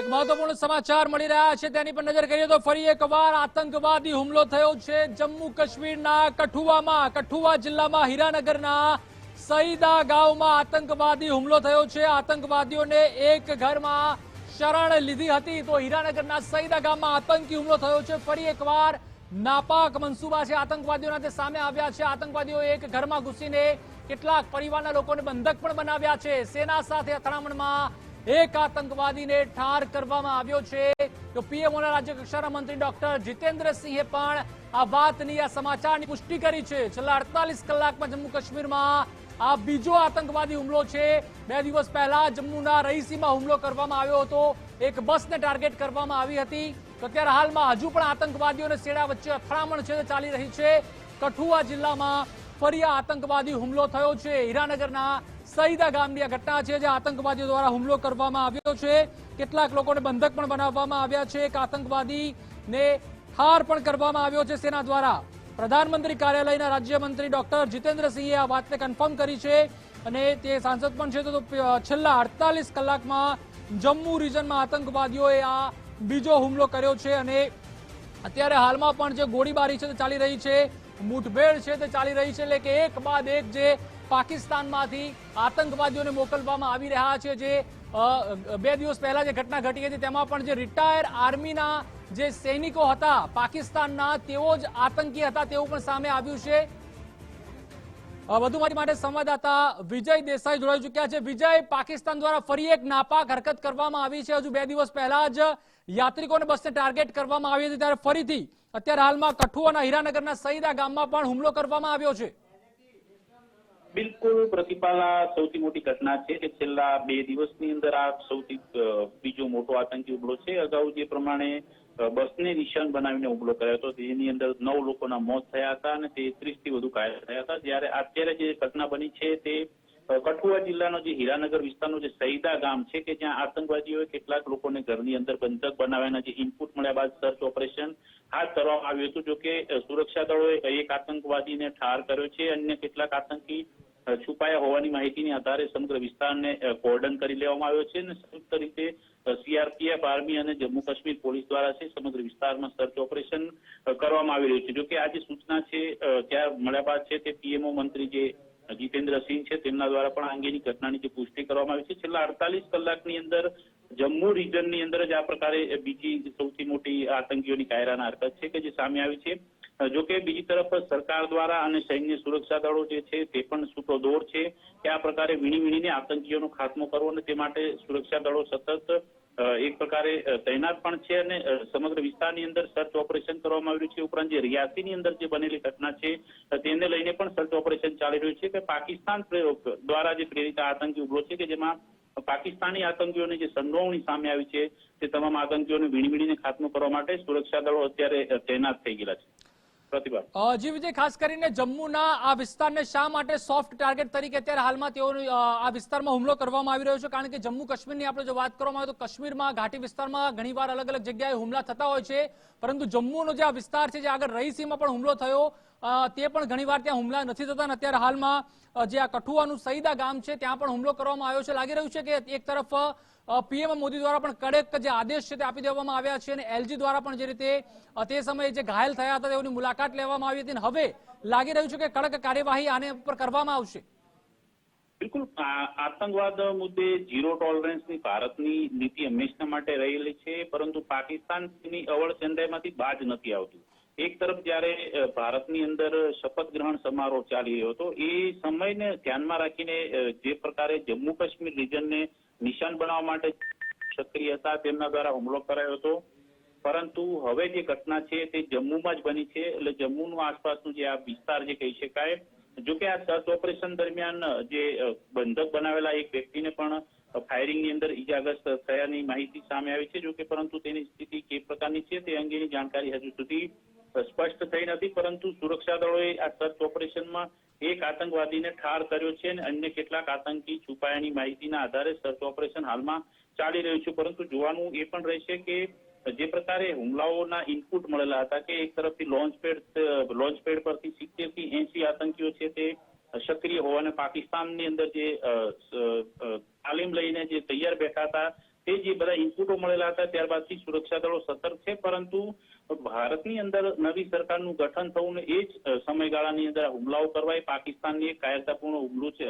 એક મહત્વપૂર્ણ સમાચાર મળી રહ્યા છે. તેની પર નજર કરીએ તો ફરી એકવાર આતંકવાદી હુમલો થયો છે જમ્મુ કાશ્મીરના કઠુઆમાં કઠુઆ જિલ્લામાં હીરાનગરના સઈદા ગામમાં આતંકવાદી હુમલો થયો છે. આતંકવાદીઓને એક ઘરમાં શરણ લીધી હતી તો હીરાનગરના સઈદા ગામમાં આતંકી હુમલો થયો છે. ફરી એકવાર નાપાક મનસુબા છે. આતંકવાદીઓના તે સામે આવ્યા છે. આતંકવાદીઓ એક ઘરમાં ઘૂસીને કેટલાક પરિવારના લોકોને બંધક પણ બનાવ્યા છે. સેના સાથે અથડામણમાં એક આતંકવાદીને ઠાર કરવામાં આવ્યો છે. તો પીએમઓના રાજ્ય કક્ષાના મંત્રી ડોક્ટર જીતેન્દ્રસિંહે પણ આ વાતની, આ સમાચારની પુષ્ટિ કરી છે. છેલ્લા અડતાલીસ કલાકમાં જમ્મુ કાશ્મીરમાં આ બીજો આતંકવાદી હુમલો છે. બે દિવસ પહેલા જમ્મુના રહીસીમાં હુમલો કરવામાં આવ્યો હતો. એક બસને ટાર્ગેટ કરવામાં આવી હતી. તો અત્યારે હાલમાં હજુ પણ આતંકવાદીઓને સેડા વચ્ચે અથડામણ છે, ચાલી રહી છે. કઠુઆ જિલ્લામાં ફરી આતંકવાદી હુમલો થયો છે. હીરાનગરના સઈદા ગામની આ ઘટના છે જે આતંકવાદીઓ દ્વારા હુમલો કરવામાં આવ્યો છે. કેટલાક લોકોને બંધક પણ બનાવવામાં આવ્યા છે. એક આતંકવાદીને ઠાર પણ કરવામાં આવ્યો છે સેના દ્વારા. પ્રધાનમંત્રી કાર્યાલયના રાજ્યમંત્રી ડોક્ટર જીતેન્દ્રસિંહે આ વાતને કન્ફર્મ કરી છે અને તે સાંસદ પણ છે. તો છેલ્લા અડતાલીસ કલાકમાં જમ્મુ રિજનમાં આતંકવાદીઓએ આ બીજો હુમલો કર્યો છે અને અત્યારે હાલમાં પણ જે ગોળીબારી છે તે ચાલી રહી છે. મુઠભેડ છે તે ચાલી રહી છે. એટલે કે એક બાદ એક જે પાકિસ્તાનમાંથી આતંકવાદીઓને મોકલવામાં આવી રહ્યા છે જે બે દિવસ પહેલા જે ઘટના ઘટી હતી, તેમાં પણ જે રિટાયર આર્મીના જે સૈનિકો હતા પાકિસ્તાનના, તેઓ જ આતંકી હતા તેવું પણ સામે આવ્યું છે. વધુ માહિતી માટે સંવાદદાતા વિજય દેસાઈ જોડાઈ ચુક્યા છે. વિજય, પાકિસ્તાન દ્વારા ફરી એક નાપાક હરકત કરવામાં આવી છે. હજુ બે દિવસ પહેલા જ યાત્રિકોને બસને ટાર્ગેટ કરવામાં આવી હતી, ત્યારે ફરીથી અત્યારે હાલમાં કઠુઆના હીરાનગરના સઈદા ગામમાં પણ હુમલો કરવામાં આવ્યો છે. બિલકુલ પ્રતિપાલા સૌથી મોટી ઘટના છે કે છેલ્લા બે દિવસની અંદર આ સૌથી બીજો મોટો આતંકી હુમલો છે. અગાઉ જે પ્રમાણે બસને નિશાન બનાવીને હુમલો કર્યો હતો. તેની અંદર નવ લોકોના મોત થયા હતા અને તેત્રીસથી વધુ ઘાયલ થયા હતા. જ્યારે અત્યારે જે ઘટના બની છે તે કઠુઆ જિલ્લાનો જે હીરાનગર વિસ્તારનો જે સૈદા ગામ છે કે જ્યાં આતંકવાદીઓએ કેટલાક લોકોને ઘરની અંદર બંધક બનાવ્યાના જે ઇનપુટ મળ્યા બાદ સર્ચ ઓપરેશન હાથ ધરવામાં આવ્યું હતું જોકે સુરક્ષા દળોએ એક આતંકવાદીને ઠાર કર્યો છે. અન્ય કેટલાક આતંકી છુપાયા હોવાની માહિતીની આધારે સમગ્ર વિસ્તારને કોર્ડન કરી લેવામાં આવ્યો છે અને સંયુક્ત રીતે સીઆરપીએફ, આર્મી અને જમ્મુ કાશ્મીર પોલીસ દ્વારા છે સમગ્ર વિસ્તારમાં સર્ચ ઓપરેશન કરવામાં આવી રહ્યું છે. જોકે આ જે સૂચના છે ત્યાં મળ્યા બાદ છે તે પીએમઓ મંત્રી જે જીતેન્દ્રસિંહ છે, તેમના દ્વારા પણ આ અંગેની ઘટનાની જે પુષ્ટિ કરવામાં આવી છે. છેલ્લા અડતાલીસ કલાકની અંદર જમ્મુ રિજનની અંદર જ આ પ્રકારે બીજી સૌથી મોટી આતંકીઓની કાયરાના હરકત છે કે જે સામે આવી છે. જો કે બીજી તરફ સરકાર દ્વારા અને સૈન્ય સુરક્ષા દળો જે છે, તે પણ છૂટો દોર છે કે આ પ્રકારે વીણી વીણીને આતંકીઓનો ખાત્મો કરવો અને તે માટે સુરક્ષા દળો સતત એક પ્રકારે તૈનાત પણ છે અને સમગ્ર વિસ્તારની અંદર સર્ચ ઓપરેશન કરવામાં આવ્યું છે. ઉપરાંત જે રિયાસીની અંદર જે બનેલી ઘટના છે તેને લઈને પણ સર્ચ ઓપરેશન ચાલી રહ્યું છે કે પાકિસ્તાન દ્વારા જે પ્રેરિત આતંકી હુમલો છે કે જેમાં પાકિસ્તાની આતંકીઓની જે સંડોવણી સામે આવી છે, તે તમામ આતંકીઓને વીણી વીણીને ખાત્મો કરવા માટે સુરક્ષા દળો અત્યારે તૈનાત થઈ ગયેલા છે. જી વિજય, ખાસ કરીને જમ્મુના આ વિસ્તારને શા માટે સોફ્ટ ટાર્ગેટ તરીકે અત્યારે હાલમાં તેઓ આ વિસ્તારમાં હુમલો કરવામાં આવી રહ્યો છે? કારણ કે જમ્મુ કાશ્મીરની આપણે જો વાત કરવામાં આવે તો કાશ્મીરમાં, ઘાટી વિસ્તારમાં ઘણીવાર અલગ અલગ જગ્યાએ હુમલા થતા હોય છે. પરંતુ જમ્મુનો જે આ વિસ્તાર છે, જે આગળ રહીસીમાં પણ હુમલો થયો. તે પણ ઘણીવાર ત્યાં હુમલા નથી થતા અને અત્યારે હાલમાં જે આ કઠુઆનું સઈદા ગામ છે, ત્યાં પણ હુમલો કરવામાં આવ્યો છે. લાગી રહ્યું છે કે એક તરફ પીએમ મોદી દ્વારા પણ કડક જે આદેશ છે તે આપી દેવામાં આવ્યા છે અને એલજી દ્વારા પણ જે રીતે તે સમયે જે ઘાયલ થયા હતા તેઓની મુલાકાત લેવામાં આવી હતી હવે લાગી રહ્યું છે કે કડક કાર્યવાહી આને ઉપર કરવામાં આવશે. બિલકુલ. આતંકવાદ મુદ્દે ઝીરો ટોલરન્સની ભારતની નીતિ હંમેશા માટે રહેલી છે, પરંતુ પાકિસ્તાનની અવળ ચંદાઈમાંથી બાજ નથી આવતું. એક તરફ જ્યારે ભારતની અંદર શપથ ગ્રહણ સમારોહ ચાલી રહ્યો હતો, એ સમયને ધ્યાનમાં રાખીને જે પ્રકારે જમ્મુ કાશ્મીર રિજનને નિશાન બનાવવા માટે સક્રિય હતા. તેમના દ્વારા હુમલો કરાયો હતો. પરંતુ હવે જે ઘટના છે તે જમ્મુમાં જ બની છે. એટલે જમ્મુનું આસપાસનું જે આ વિસ્તાર જે કહી શકાય. જો કે આ સર્ચ ઓપરેશન દરમિયાન જે બંધક બનાવેલા એક વ્યક્તિને પણ ફાયરિંગની અંદર ઈજાગ્રસ્ત થયાની માહિતી સામે આવી છે. જો કે પરંતુ તેની સ્થિતિ કે પ્રકારની છે તે અંગેની જાણકારી હજુ સુધી સ્પષ્ટ થઈ નથી, પરંતુ સુરક્ષા દળોએ આ સર્ચ ઓપરેશનમાં એક આતંકવાદીને ઠાર કર્યો છે અને અન્ય કેટલાક આતંકી છુપાયાની માહિતીના આધારે સર્ચ ઓપરેશન હાલમાં ચાલી રહ્યું છે. પરંતુ જોવાનું એ પણ રહેશે કે જે પ્રકારે હુમલાઓના ઇનપુટ મળેલા હતા કે એક તરફથી લોન્ચપેડ લોન્ચપેડ પરથી સિત્તેરથી એસી આતંકીઓ છે તે સક્રિય હોવાને પાકિસ્તાનની અંદર જે તાલીમ લઈને જે તૈયાર બેઠા હતા તે જે બધા ઇનપુટો મળેલા હતા, ત્યારબાદથી સુરક્ષા દળો સતર્ક છે, પરંતુ ભારતની અંદર નવી સરકારનું ગઠન થવું ને એ જ સમયગાળાની અંદર હુમલાઓ કરવા એ પાકિસ્તાનની એક કાયરતાપૂર્ણ હુમલો છે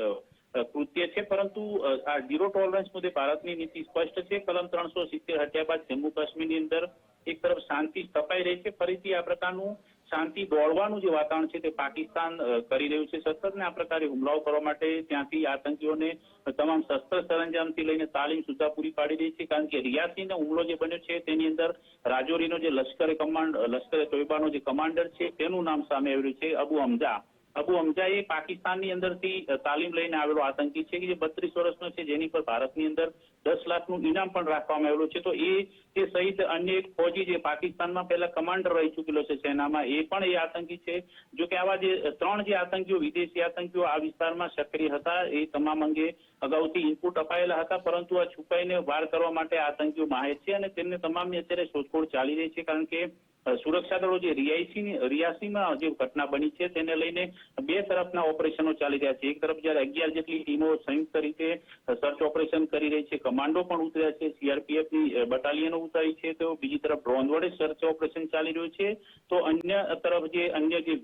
કૃત્ય છે, પરંતુ આ ઝીરો ટોલરન્સ મુદ્દે ભારતની નીતિ સ્પષ્ટ છે. કલમ ત્રણસો સિત્તેર હટ્યા બાદ જમ્મુ કાશ્મીરની અંદર એક તરફ શાંતિ સ્થપાઈ રહી છે. ફરીથી આ પ્રકારનું શાંતિ દોડવાનું જે વાતાવરણ છે તે પાકિસ્તાન કરી રહ્યું છે. સતત આ પ્રકારે હુમલાઓ કરવા માટે ત્યાંથી આતંકીઓને તમામ શસ્ત્ર સરંજામથી લઈને તાલીમ સુધા પૂરી પાડી રહી છે. કારણ કે રિયાસીનો હુમલો જે બન્યો છે તેની અંદર રાજૌરીનો જે લશ્કરે કમાન્ડ લશ્કરે તોયબાનો જે કમાન્ડર છે તેનું નામ સામે આવ્યું છે, અબુ હમઝા અબુ હમઝા એ પાકિસ્તાનની અંદરથી તાલીમ લઈને આવેલો આતંકી છે કે જે બત્રીસ વર્ષનો છે, જેની પર ભારતની અંદર દસ લાખનું ઇનામ પણ રાખવામાં આવેલું છે. તો એ તે સહિત અન્ય એક ફોજી જે પાકિસ્તાનમાં પહેલા કમાન્ડર રહી ચૂકેલો છે સેનામાં, એ પણ એ આતંકી છે. જો કે આવા જે ત્રણ જે આતંકીઓ, વિદેશી આતંકીઓ આ વિસ્તારમાં સક્રિય હતા, એ તમામ અંગે અગાઉથી ઇનપુટ અપાયેલા હતા, પરંતુ આ છુપાઈને વાર કરવા માટે આતંકીઓ માહિર છે અને તેમને તમામની અત્યારે શોધખોળ ચાલી રહી છે, કારણ કે સુરક્ષા દળો જે રિયાસી રિયાસીમાં જે ઘટના બની છે, તેને લઈને બે તરફના ઓપરેશનો ચાલી રહ્યા છે. એક તરફ જ્યારે અગિયાર જેટલી ટીમો સંયુક્ત રીતે સર્ચ ઓપરેશન કરી રહી છે કમાન્ડો પણ ઉતર્યા છે. સીઆરપીએફની બટાલિયનો ઉતારી છે. તો બીજી તરફ ડ્રોન વડે સર્ચ ઓપરેશન ચાલી રહ્યું છે. તો અન્ય તરફ જે અન્ય જે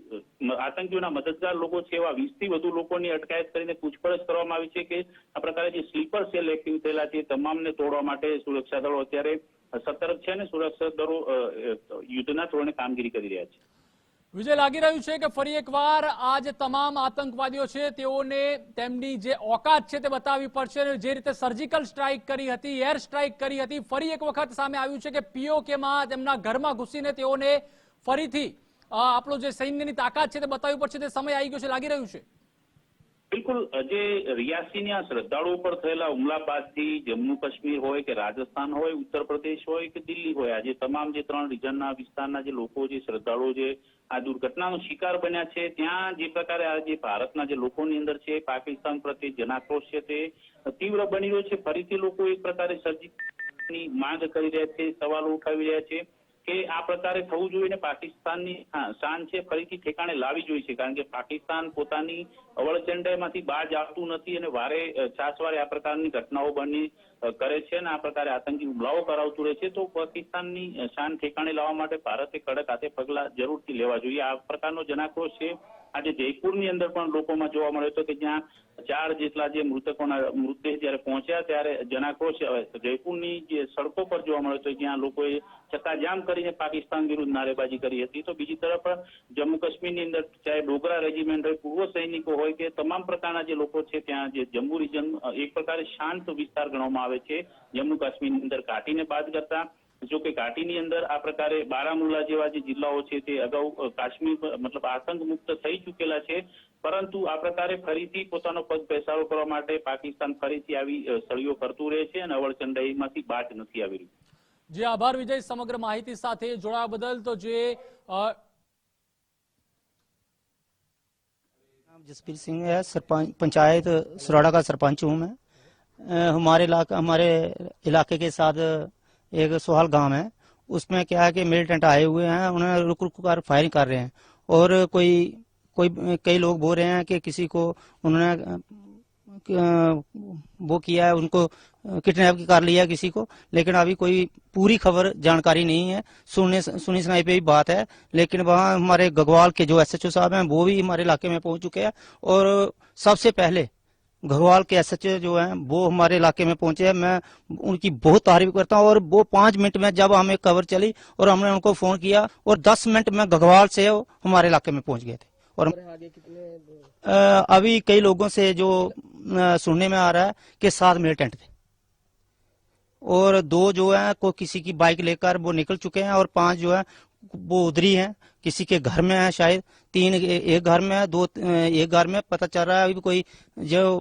આતંકીઓના મદદગાર લોકો છે, એવા વીસથી વધુ લોકોની અટકાયત કરીને પૂછપરછ કરવામાં આવી છે કે આ પ્રકારે જે સ્લીપર સેલ એક્ટિવ થયેલા છે તમામને તોડવા માટે સુરક્ષા દળો અત્યારે સતર્ક છે અને સુરક્ષા દળો યુદ્ધના ધોરણે કામગીરી કરી રહ્યા છે. વિજય લાગી રહ્યું છે કે ફરી એકવાર આ જે તમામ આતંકવાદીઓ છે, તેઓને તેમની જે ઓકાત છે તે બતાવવી પડશે જે રીતે સર્જિકલ સ્ટ્રાઇક કરી હતી એર સ્ટ્રાઇક કરી હતી, ફરી એક વખત સામે આવ્યું છે કે પીઓકેમાં તેમના ઘરમાં ઘૂસીને તેઓને ફરીથી આપણો જે સૈન્યની તાકાત છે તે બતાવવી પડશે, તે સમય આવી ગયો છે, લાગી રહ્યું છે. બિલકુલ જે રિયાસીની રિયાસીના શ્રદ્ધાળુઓ પર થયેલા હુમલા બાદથી જમ્મુ કાશ્મીર હોય કે રાજસ્થાન હોય ઉત્તર પ્રદેશ હોય કે દિલ્હી હોય, આજે તમામ જે ત્રણ રિજનના વિસ્તારના જે લોકો જે શ્રદ્ધાળુઓ જે આ દુર્ઘટનાનો શિકાર બન્યા છે, ત્યાં જે પ્રકારે આ જે ભારતના જે લોકોની અંદર છે, પાકિસ્તાન પ્રત્યે જનાક્રોશ છે તે તીવ્ર બની રહ્યો છે. ફરીથી લોકો એક પ્રકારે સર્જિકલની માંગ કરી રહ્યા છે, સવાલો ઉઠાવી રહ્યા છે. કે આ પ્રકારે થવું જોઈએ ને પાકિસ્તાનની શાન છે ફરીથી ઠેકાણે લાવી જોઈએ છે. કારણ કે પાકિસ્તાન પોતાની અવળચંડાઈમાંથી બહાર આવતું નથી અને વારે છાસવારે આ પ્રકારની ઘટનાઓ બની કરે છે અને આ પ્રકારે આતંકી હુમલાઓ કરાવતું રહે છે. તો પાકિસ્તાનની શાન ઠેકાણે લાવવા માટે ભારતે કડક હાથે પગલા જરૂરથી લેવા જોઈએ. આ પ્રકારનો જનાક્રોશ છે આજે જયપુરની અંદર પણ લોકોમાં જોવા મળ્યો હતો કે જ્યાં ચાર જેટલા જે મૃતકોના મૃતદેહ જ્યારે પહોંચ્યા ત્યારે જનાક્રોશ જયપુરની જે સડકો પર જોવા મળ્યો હતો જ્યાં લોકોએ ચક્કાજામ કરીને પાકિસ્તાન વિરુદ્ધ નારેબાજી કરી હતી. તો બીજી તરફ જમ્મુ કાશ્મીરની અંદર ચાહે ડોગરા રેજિમેન્ટ હોય, પૂર્વ સૈનિકો હોય કે તમામ પ્રકારના જે લોકો છે ત્યાં જે જમ્મુ રિજન, એક પ્રકારે શાંત વિસ્તાર ગણવામાં આવે છે. જમ્મુ કાશ્મીરની અંદર કાઢીને બાદ કરતા જો કે ઘાટીની અંદર આ પ્રકારે બારામુલ્લા જેવા જે જિલ્લાઓ છે તે અગાઉ અ, કાશ્મીર પર, મતલબ આતંક મુક્ત થઈ ચૂકેલા છે પરંતુ આ પ્રકારે ફરીથી પોતાનો પગ પેસારો કરવા માટે પાકિસ્તાન ફરીથી આવી અ, સળીઓ કરતું રહે છે અને અવળચંડાઈમાંથી બાદ નથી આવી રહ્યું જે આભાર વિજય સમગ્ર માહિતી સાથે જોડાવા બદલ તો જે અ, नाम जसवीर सिंह है सरपंच पंचायत सराड़ा का सरपंच हूँ मैं अ, हमारे इलाका हमारे इलाके के साथ एक सोहाल गाँव है। उसमें क्या है कि मिलिटेंट आए हुए हैं, उन्हें रुक रुक कर फायरिंग कर रहे हैं। और कोई कोई, कई लोग बोल रहे हैं कि किसी को उन्होंने वो किया है, उनको किडनैप कर लिया किसी को। लेकिन अभी कोई पूरी खबर, जानकारी नहीं है। सुनने, सुनी सुनाई पे ही बात है। लेकिन वहाँ हमारे गगवाल के जो एसएचओ साहब हैं, वो भी हमारे इलाके में पहुँच चुके हैं। और सबसे पहले घगवाल के एसएचओ जो हैं वो हमारे इलाके में पहुँचे हैं। मैं उनकी बहुत तारीफ़ करता हूँ और वो पाँच मिनट में जब हमें खबर चली और हमने उनको फ़ोन किया और दस मिनट में घगवाल से हमारे इलाके में पहुँच गए थे। और अभी कई लोगों से जो सुनने में आ रहा है कि सात मिलिटेंट थे। और दो जो है को किसी की बाइक लेकर वो निकल चुके हैं और पाँच जो है वो उधरी हैं किसी के घर में है शायद तीन एक घर में है दो एक घर में पता चल रहा है अभी कोई जो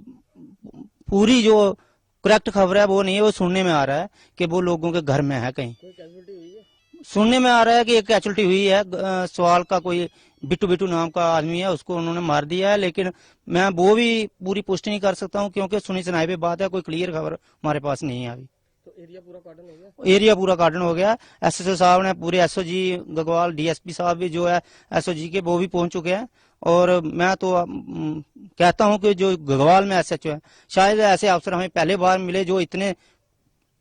पूरी जो करेक्ट खबर है वो नहीं है वो सुनने में आ रहा है कि वो लोगों के घर में है कहीं। सुनने में आ रहा है कि एक कैचुअलिटी हुई है सवाल का कोई बिट्टू बिट्टू नाम का आदमी है उसको उन्होंने मार दिया है लेकिन मैं वो भी पूरी पुष्टि नहीं कर सकता हूँ क्योंकि सुनी सुनाई पे बात है कोई क्लियर खबर हमारे पास नहीं है अभी। एरिया पूरा कार्डन हो गया? एस एस ओ साहब ने, पूरे एसओ जी गगवाल डीएसपी साहब भी जो है एसओ जी के, वो भी पहुँच चुके हैं। और मैं तो कहता हूँ कि जो गगवाल में एस एच ओ है, शायद ऐसे अफसर हमें पहले बार मिले जो इतने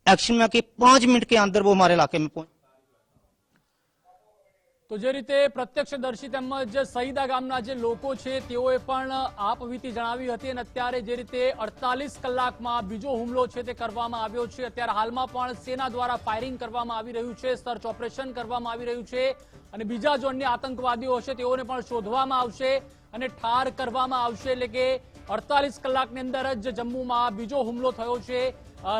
एक्शन में कि पाँच मिनट के अंदर वो हमारे इलाके में पहुँच તો જે રીતે પ્રત્યક્ષદર્શી તેમજ સહીદા ગામના જે લોકો છે, તેઓએ પણ આપવીતી જણાવી હતી અને અત્યારે જે રીતે અડતાલીસ કલાકમાં બીજો હુમલો છે તે કરવામાં આવ્યો છે. અત્યારે હાલમાં પણ સેના દ્વારા ફાયરિંગ કરવામાં આવી રહ્યું છે, સર્ચ ઓપરેશન કરવામાં આવી રહ્યું છે અને બીજા જો અન્ય આતંકવાદીઓ હશે તેઓને પણ શોધવામાં આવશે અને ઠાર કરવામાં આવશે. એટલે કે અડતાલીસ કલાકની અંદર જ જમ્મુમાં બીજો હુમલો થયો છે.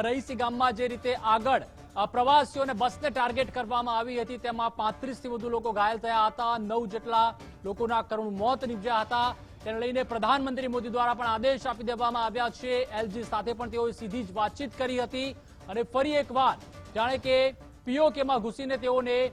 રહીસી ગામમાં જે રીતે આગળ પ્રવાસીઓને બસને ટાર્ગેટ કરવામાં આવી હતી. તેમાં પાંત્રીસથી વધુ લોકો ઘાયલ થયા હતા. નવ જેટલા લોકોના કરુણ મોત નીપજ્યા હતા. તેને લઈને પ્રધાનમંત્રી મોદી દ્વારા પણ આદેશ આપી દેવામાં આવ્યા છે. એલજી સાથે પણ તેઓએ સીધી જ વાતચીત કરી હતી. અને ફરી એકવાર જાણે કે પીઓકેમાં ઘૂસીને તેઓને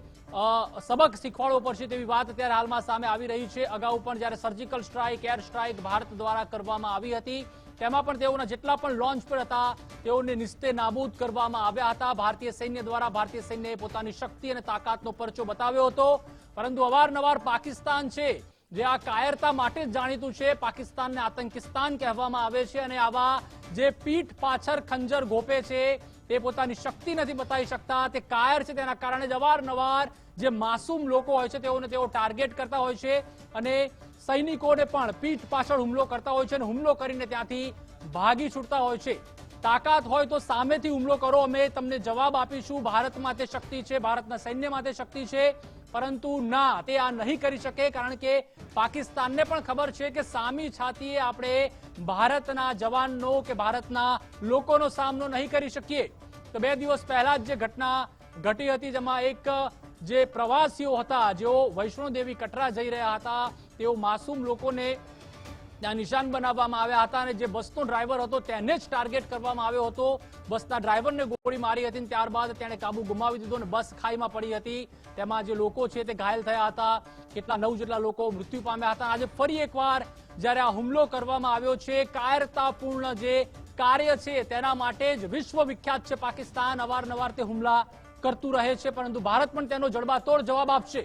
સબક શીખવાડવો પડશે તેવી વાત અત્યારે હાલમાં સામે આવી રહી છે. અગાઉ પણ જ્યારે surgical strike air strike Bharat દ્વારા કરવામાં આવી હતી. તેમાં પણ તેઓના જેટલા પણ લોન્ચ પર હતા, તેઓને નિસ્તે નાબૂદ કરવામાં આવ્યા હતા. ભારતીય સૈન્ય દ્વારા ભારતીય સૈન્યએ પોતાની શક્તિ અને તાકાતનો પરચો બતાવ્યો હતો. પરંતુ અવારનવાર પાકિસ્તાન છે, જે આ કાયરતા માટે જ જાણીતું છે, પાકિસ્તાનને આતંકિસ્તાન કહેવામાં આવે છે અને આવા જે પીઠ પાછળ ખંજર ગોપે છે તે પોતાની શક્તિ નથી બતાવી શકતા. તે કાયર છે તેના કારણે જ અવારનવાર જે માસૂમ લોકો હોય છે તેઓને તેઓ ટાર્ગેટ કરતા હોય છે અને સૈનિકોને પણ પીઠ પાછળ હુમલો કરતા હોય છે અને હુમલો કરીને ત્યાંથી ભાગી છૂટતા હોય છે. તાકાત હોય તો સામેથી હુમલો કરો. અમે તમને જવાબ આપીશું. ભારતમાં તે શક્તિ છે, ભારતના સૈન્યમાં તે શક્તિ છે. પરંતુ ના, તે આ નહીં કરી શકે કારણ કે પાકિસ્તાનને પણ ખબર છે કે સામી છાતીએ આપણે ભારતના જવાનનો કે ભારતના લોકોનો સામનો નહીં કરી શકીએ. તો બે દિવસ પહેલા જ જે ઘટના ઘટી હતી, જેમાં એક જે પ્રવાસીઓ હતા, જેઓ વૈષ્ણોદેવી કટરા જઈ રહ્યા હતા, તેઓ માસૂમ લોકોને ત્યાં નિશાન બનાવવામાં આવ્યા હતા અને જે બસનો ડ્રાઈવર હતો તેને જ ટાર્ગેટ કરવામાં આવ્યો હતો. બસના ડ્રાઈવરને ગોળી મારી હતી ત્યારબાદ તેણે કાબુ ગુમાવી દીધો અને બસ ખાઈમાં પડી હતી. તેમાં જે લોકો છે તે ઘાયલ થયા હતા. કેટલા નવ જેટલા લોકો મૃત્યુ પામ્યા હતા. આજે ફરી એકવાર જ્યારે આ હુમલો કરવામાં આવ્યો છે, કાયરતાપૂર્ણ જે કાર્ય છે તેના માટે જ વિશ્વ વિખ્યાત છે પાકિસ્તાન. અવારનવાર તે હુમલા કરતું રહે છે, પરંતુ ભારત પણ તેનો જડબાતોડ જવાબ આપશે.